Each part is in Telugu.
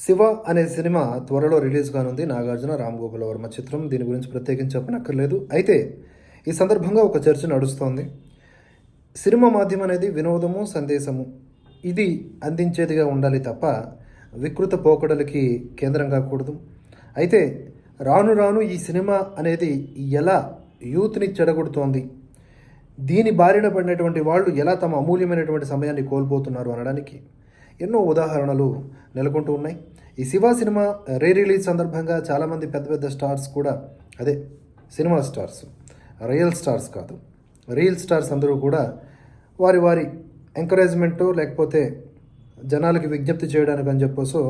శివ అనే సినిమా త్వరలో రిలీజ్ కానుంది. నాగార్జున రామ్ గోపాల్ వర్మ చిత్రం. దీని గురించి ప్రత్యేకించి చెప్పనక్కర్లేదు. అయితే ఈ సందర్భంగా ఒక చర్చ నడుస్తోంది. సినిమా మాధ్యమం అనేది వినోదము సందేశము. ఇది అందించేదిగా ఉండాలి తప్ప వికృత పోకడలకి కేంద్రం కాకూడదు. అయితే రాను రాను ఈ సినిమా అనేది ఎలా యూత్ని చెడగొడుతోంది? దీని బారిన పడినటువంటి వాళ్ళు ఎలా తమ అమూల్యమైనటువంటి సమయాన్ని కోల్పోతున్నారు అనడానికి? ఎన్నో ఉదాహరణలు నెలకొంటూ ఉన్నాయి. ఈ శివ సినిమా రీ రిలీజ్ సందర్భంగా చాలామంది పెద్ద పెద్ద స్టార్స్ కూడా అదే సినిమా స్టార్స్ రియల్ స్టార్స్ కాదు. రియల్ స్టార్స్ అందరూ కూడా వారి వారి ఎంకరేజ్మెంటు లేకపోతే జనాలకి విజ్ఞప్తి చేయడానికి అని చెప్పేసో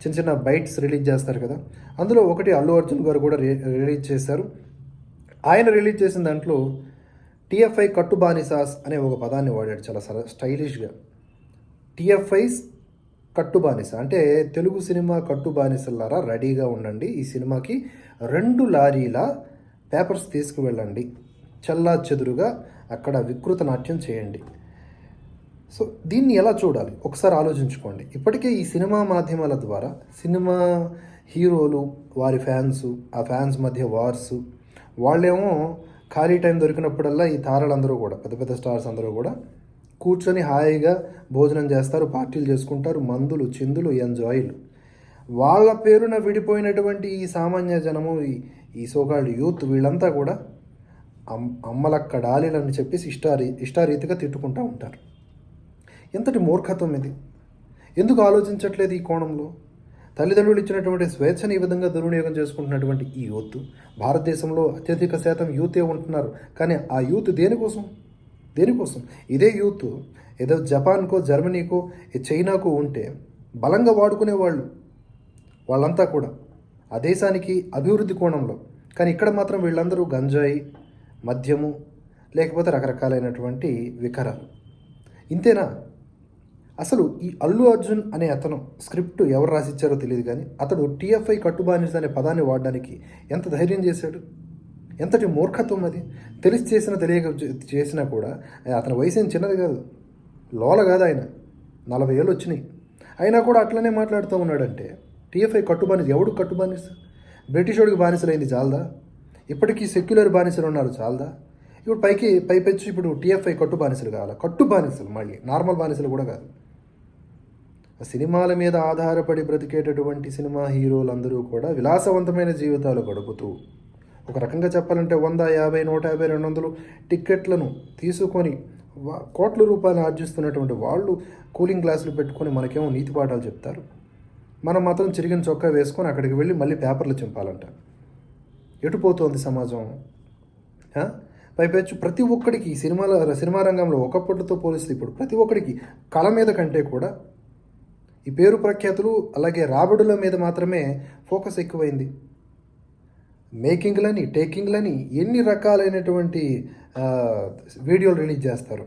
చిన్న చిన్న బైట్స్ రిలీజ్ చేస్తారు కదా. అందులో ఒకటి అల్లు అర్జున్ గారు కూడా రిలీజ్ చేశారు. ఆయన రిలీజ్ చేసిన దాంట్లో టిఎఫ్ఐ కట్టు బానిసాస్ అనే ఒక పదాన్ని వాడాడు చాలా సర స్టైలిష్గా టిఎఫ్ఐస్ కట్టు బానిస అంటే తెలుగు సినిమా కట్టు బానిసలారా రెడీగా ఉండండి. ఈ సినిమాకి రెండు లారీల పేపర్స్ తీసుకువెళ్ళండి. చల్లా చెదురుగా అక్కడ వికృత నాట్యం చేయండి. సో దీన్ని ఎలా చూడాలి? ఒకసారి ఆలోచించుకోండి. ఇప్పటికే ఈ సినిమా మాధ్యమాల ద్వారా సినిమా హీరోలు వారి ఫ్యాన్స్ ఆ ఫ్యాన్స్ మధ్య వార్స్ వాళ్ళేమో ఖాళీ టైం దొరికినప్పుడల్లా ఈ తారలందరూ కూడా పెద్ద పెద్ద స్టార్స్ అందరూ కూడా కూర్చొని హాయిగా భోజనం చేస్తారు పార్టీలు చేసుకుంటారు మందులు చిందులు ఎంజాయ్లు. వాళ్ళ పేరున విడిపోయినటువంటి ఈ సామాన్య జనము ఈ సోకాళ్ళు యూత్ వీళ్ళంతా కూడా అమ్ అమ్మలక్క డాలీలని చెప్పేసి ఇష్టారీ ఇష్టారీతిగా తిట్టుకుంటూ ఉంటారు. ఎంతటి మూర్ఖత్వం ఇది? ఎందుకు ఆలోచించట్లేదు ఈ కోణంలో? తల్లిదండ్రులు ఇచ్చినటువంటి స్వేచ్ఛని ఈ విధంగా దుర్వినియోగం చేసుకుంటున్నటువంటి ఈ యూత్. భారతదేశంలో అత్యధిక శాతం యూతే ఉంటున్నారు. కానీ ఆ యూత్ దేనికోసం? దేనికోసం? ఇదే యూత్. ఏదో జపాన్కో జర్మనీకో చైనాకో ఉంటే బలంగా వాడుకునే వాళ్ళు వాళ్ళంతా కూడా. ఆ దేశానికి అభివృద్ధి కోణంలో. కానీ ఇక్కడ మాత్రం వీళ్ళందరూ గంజాయి మద్యము లేకపోతే రకరకాలైనటువంటి వికారాలు. ఇంతేనా? అసలు ఈ అల్లు అర్జున్ అనే అతను స్క్రిప్ట్ ఎవరు రాసిచ్చారో తెలియదు కానీ అతడు టీఎఫ్ఐ కట్టుబానిస్ అనే పదాన్ని వాడడానికి ఎంత ధైర్యం చేశాడు? ఎంతటి మూర్ఖత్వం అది? తెలిసి చేసిన తెలియక చేసినా కూడా అతని వయసు ఏం చిన్నది కాదు. లోల కాదు ఆయన. నలభై ఏళ్ళు వచ్చినాయి. అయినా కూడా అట్లనే మాట్లాడుతూ ఉన్నాడంటే టీఎఫ్ఐ కట్టుబానిస ఎవడు కట్టుబానిస? బ్రిటిష్ వాడికి బానిసలైంది చాలదా? ఇప్పటికీ సెక్యులర్ బానిసలు ఉన్నారు చాలదా? ఇప్పుడు పైకి పైపెచ్చు ఇప్పుడు టీఎఫ్ఐ కట్టు బానిసలు కావాలా? కట్టు బానిసలు మళ్ళీ. నార్మల్ బానిసలు కూడా కాదు. సినిమాల మీద ఆధారపడి బ్రతికేటటువంటి సినిమా హీరోలందరూ కూడా విలాసవంతమైన జీవితాలు గడుపుతూ ఒక రకంగా చెప్పాలంటే వంద యాభై నూట యాభై రెండు వందలు టిక్కెట్లను తీసుకొని కోట్ల రూపాయలు ఆర్జిస్తున్నటువంటి వాళ్ళు కూలింగ్ గ్లాసులు పెట్టుకొని మనకేమో నీతి పాఠాలు చెప్తారు. మనం మాత్రం చిరిగిన చొక్కా వేసుకొని అక్కడికి వెళ్ళి మళ్ళీ పేపర్లు చింపాలంట. ఎటుపోతోంది సమాజం? పైపెచ్చు ప్రతి ఒక్కడికి సినిమాల సినిమా రంగంలో ఒకప్పటితో పోలిస్తే ఇప్పుడు ప్రతి ఒక్కడికి కళ మీద కంటే కూడా ఈ పేరు ప్రఖ్యాతులు అలాగే రాబడుల మీద మాత్రమే ఫోకస్ ఎక్కువైంది. మేకింగ్లని టేకింగ్లని ఎన్ని రకాలైనటువంటి వీడియోలు రిలీజ్ చేస్తారు?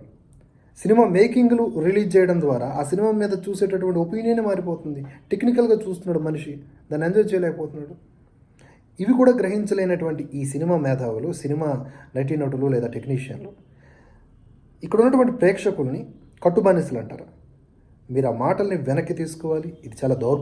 సినిమా మేకింగ్లు రిలీజ్ చేయడం ద్వారా ఆ సినిమా మీద చూసేటటువంటి ఒపీనియన్ మారిపోతుంది. టెక్నికల్గా చూస్తున్నాడు మనిషి దాన్ని ఎంజాయ్ చేయలేకపోతున్నాడు. ఇవి కూడా గ్రహించలేనటువంటి ఈ సినిమా మేధావులు సినిమా నటీనటులు లేదా టెక్నీషియన్లు. ఇక్కడ ఉన్నటువంటి ప్రేక్షకుల్ని కట్టుబానిసలు అంటారు మీరు ఆ మాటల్ని వెనక్కి తీసుకోవాలి. ఇది చాలా దౌర్